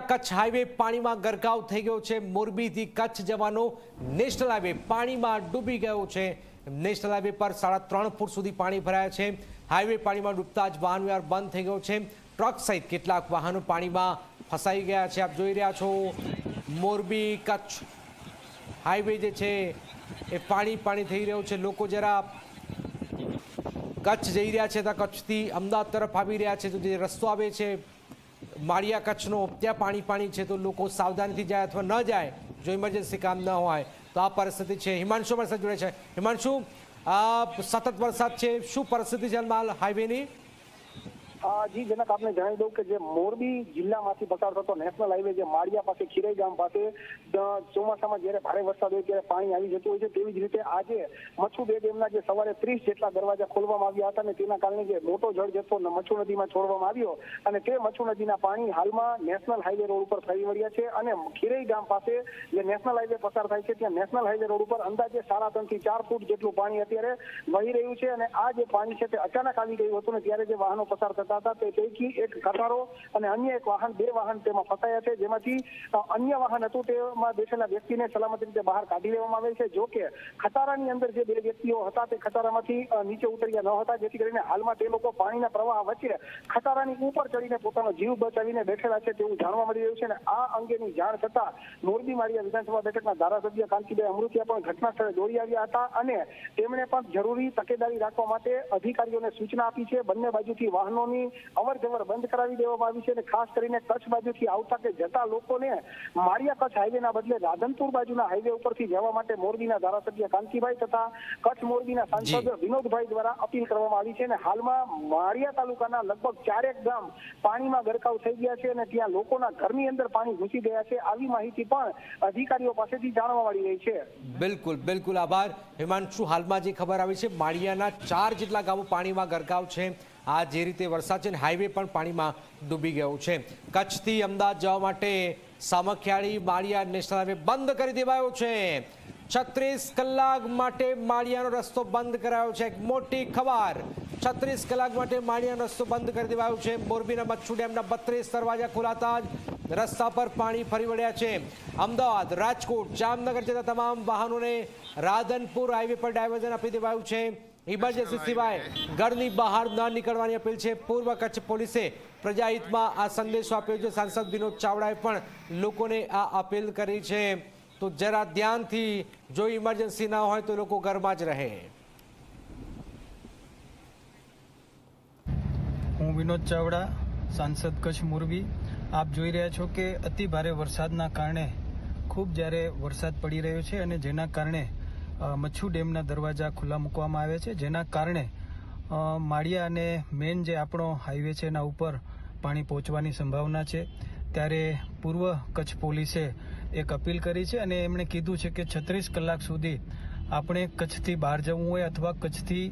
માળિયા Kutch highway પાણીમાં ગરકાવ થઈ ગયો છે. મોરબીથી કચ્છ જવાનો નેશનલ હાઈવે પાણીમાં ડૂબી ગયો છે. નેશનલ હાઈવે પર સાડા ત્રણ ફૂટ સુધી પાણી ભરાયા છે. હાઈવે પાણીમાં ડૂબતા જ વાહન વ્યવહાર બંધ થઈ ગયો છે. ટ્રક સહિત કેટલાક વાહનો પાણીમાં ફસાઈ ગયા છે. આપ જોઈ રહ્યા છો, મોરબી કચ્છ હાઈવે જે છે એ પાણી પાણી થઈ રહ્યું છે. લોકો જરા કચ્છ જઈ રહ્યા છે ત્યાં કચ્છથી અમદાવાદ તરફ આવી રહ્યા છે. તો જે રસ્તો આવે છે માળિયા કચ્છનો ત્યાં પાણી પાણી છે તો લોકો સાવધાનીથી જાય અથવા ન જાય, જો ઇમરજન્સી કામ ન હોય, તો આ પરિસ્થિતિ છે. હિમાંશુ અમારી જોડે છે. હિમાંશુ સતત વરસાદ છે. શું પરિસ્થિતિ છે હાલ હાઈવેની જી જનક આપને જણાવી દઉં કે જે મોરબી જિલ્લામાંથી પસાર થતો નેશનલ હાઈવે જે માળિયા પાસે, ખીરાઈ ગામ પાસે ચોમાસામાં જ્યારે ભારે વરસાદ હોય ત્યારે પાણી આવી જતું હોય છે, તેવી જ રીતે આજે મચ્છુ બે ડેમના જે સવારે ત્રીસ જેટલા દરવાજા ખોલવામાં આવ્યા હતા અને તેના કારણે જે મોટો જળ જથ્થો મચ્છુ નદીમાં છોડવામાં આવ્યો અને તે મચ્છુ નદીના પાણી હાલમાં નેશનલ હાઈવે રોડ ઉપર ફરી વળ્યા છે અને ખીરાઈ ગામ પાસે જે નેશનલ હાઈવે પસાર થાય છે, ત્યાં નેશનલ હાઈવે રોડ ઉપર અંદાજે સાડા ત્રણથી ચાર ફૂટ જેટલું પાણી અત્યારે વહી રહ્યું છે અને આ જે પાણી છે તે અચાનક આવી ગયું હતું ને ત્યારે જે વાહનો પસાર થતા હતા, તે પૈકી એક કતારો અને અન્ય એક વાહન, બે વાહન તેમાં ફસાયા છે. જેમાંથી અન્ય વાહન હતું તેમાં બેઠેલા વ્યક્તિને સલામત રીતે બહાર કાઢી લેવામાં આવેલ છે. જો કે ખતારાની અંદર જે બે વ્યક્તિઓ હતા, તે ખતારામાંથી નીચે ઉતર્યા ન હતા, જેથી કરીને હાલમાં તે લોકો પાણીના પ્રવાહ વચ્ચે ખતારાની ઉપર ચડીને પોતાનો જીવ બચાવીને બેઠેલા છે તેવું જાણવા મળી રહ્યું છે. અને આ અંગેની જાણ થતા મોરબી માળિયા વિધાનસભા બેઠકના ધારાસભ્ય કાંતિભાઈ અમૃતિયા પણ ઘટના સ્થળે દોડી આવ્યા હતા અને તેમણે પણ જરૂરી તકેદારી રાખવા માટે અધિકારીઓને સૂચના આપી છે. બંને બાજુથી વાહનોની અવર જવર બંધ કરાવી દેવામાં આવી છે અને ખાસ કરીને કચ્છ બાજુથી આવતા કે જતા લોકોને માળિયા કચ્છ હાઈવેના બદલે રાધનપુર બાજુના હાઈવે ઉપરથી જવા માટે મોરબીના ધારાસભ્ય કાંતિભાઈ તથા કચ્છ મોરબીના સાંસદ વિનોદભાઈ દ્વારા અપીલ કરવામાં આવી છે અને હાલમાં માળિયા તાલુકાના લગભગ ચારેક ગામ પાણીમાં ગરકાવ થઈ ગયા છે અને ત્યાં લોકોના ઘરની અંદર પાણી ઘૂસી ગયા છે. આવી માહિતી પણ અધિકારીઓ પાસેથી જાણવા મળી રહી છે. બિલકુલ બિલકુલ આભાર. હિમાંશુ હાલમાં જે ખબર આવી છે માળિયાના ચાર જેટલા ગામો પાણીમાં ગરકાવ છે. આ જે રીતે વરસાદ છે હાઈવે પણ પાણીમાં ડૂબી ગયો છે. કચ્છથી અમદાવાદ જવા માટે સામખિયાળી માળિયા નેશનલ હાઈવે બંધ કરી દેવાયો છે. છત્રીસ કલાક માટે માળિયાનો રસ્તો બંધ કરાયો છે. એક મોટી ખબર. છત્રીસ કલાક માટે માળિયાનો રસ્તો બંધ કરી દેવાયો છે. મોરબીના મચ્છુ ડેમના બત્રીસ દરવાજા ખોલાતા જ રસ્તા પર પાણી ફરી વળ્યા છે. અમદાવાદ, રાજકોટ, જામનગર જતા તમામ વાહનોને રાધનપુર હાઈવે પર ડાયવર્ઝન આપી દેવાયું છે. ઇમરજન્સી સિવાય ઘરની બહાર ન નીકળવાની અપીલ છે. પૂર્વ કચ્છ પોલીસે પ્રજાહિતમાં આ સંદેશો આપ્યો છે. સાંસદ વિનોદ ચાવડાએ પણ લોકોને આ અપીલ કરી છે. તો જરા ધ્યાનથી જો ઇમરજન્સી ના હોય તો લોકો ઘરમાં જ રહે. હું વિનોદ ચાવડા, સાંસદ કચ્છ મોરબી. આપ જોઈ રહ્યા છો કે અતિ ભારે વરસાદના કારણે ખૂબ જ્યારે વરસાદ પડી રહ્યો છે અને જેના કારણે મચ્છુ ડેમના દરવાજા ખુલ્લા મૂકવામાં આવ્યા છે, જેના કારણે માળિયા અને મેન જે આપણો હાઈવે છે એના ઉપર પાણી પહોંચવાની સંભાવના છે. ત્યારે પૂર્વ કચ્છ પોલીસે એક અપીલ કરી છે અને એમણે કીધું છે કે છત્રીસ કલાક સુધી આપણે કચ્છથી બહાર જવું હોય અથવા કચ્છથી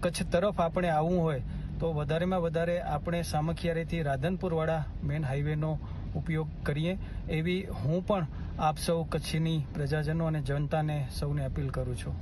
કચ્છ તરફ આપણે આવવું હોય, તો વધારેમાં વધારે આપણે સામખિયારીથી રાધનપુરવાળા મેન હાઈવેનો ઉપયોગ કરીએ એવી હું પણ આપ સૌ કચ્છની પ્રજાજનો અને જનતાને સૌને અપીલ કરું છું.